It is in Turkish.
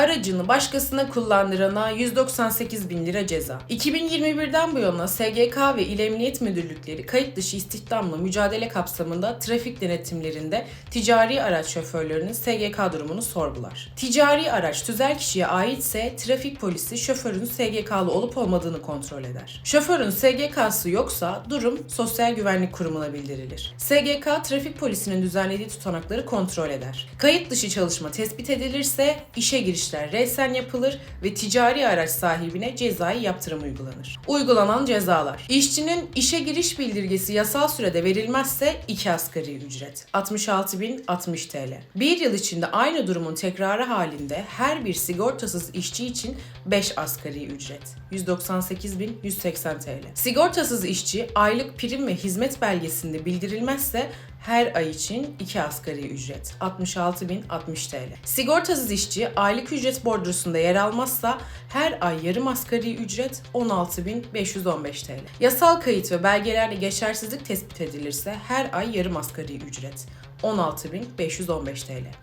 Aracını başkasına kullandırana 198 bin lira ceza. 2021'den bu yana SGK ve İl Emniyet Müdürlükleri kayıt dışı istihdamla mücadele kapsamında trafik denetimlerinde ticari araç şoförlerinin SGK durumunu sorgular. Ticari araç tüzel kişiye aitse trafik polisi şoförün SGK'lı olup olmadığını kontrol eder. Şoförün SGK'sı yoksa durum Sosyal Güvenlik Kurumu'na bildirilir. SGK trafik polisinin düzenlediği tutanakları kontrol eder. Kayıt dışı çalışma tespit edilirse işe girişler reysen yapılır ve ticari araç sahibine cezai yaptırım uygulanır. Uygulanan cezalar. İşçinin işe giriş bildirgesi yasal sürede verilmezse 2 asgari ücret. 66.060 TL. Bir yıl içinde aynı durumun tekrarı halinde her bir sigortasız işçi için 5 asgari ücret. 198.180 TL. Sigortasız işçi aylık prim ve hizmet belgesinde bildirilmezse her ay için 2 asgari ücret 66.060 TL. Sigortasız işçi aylık ücret bordrosunda yer almazsa her ay yarım asgari ücret 16.515 TL. Yasal kayıt ve belgelerde geçersizlik tespit edilirse her ay yarım asgari ücret 16.515 TL.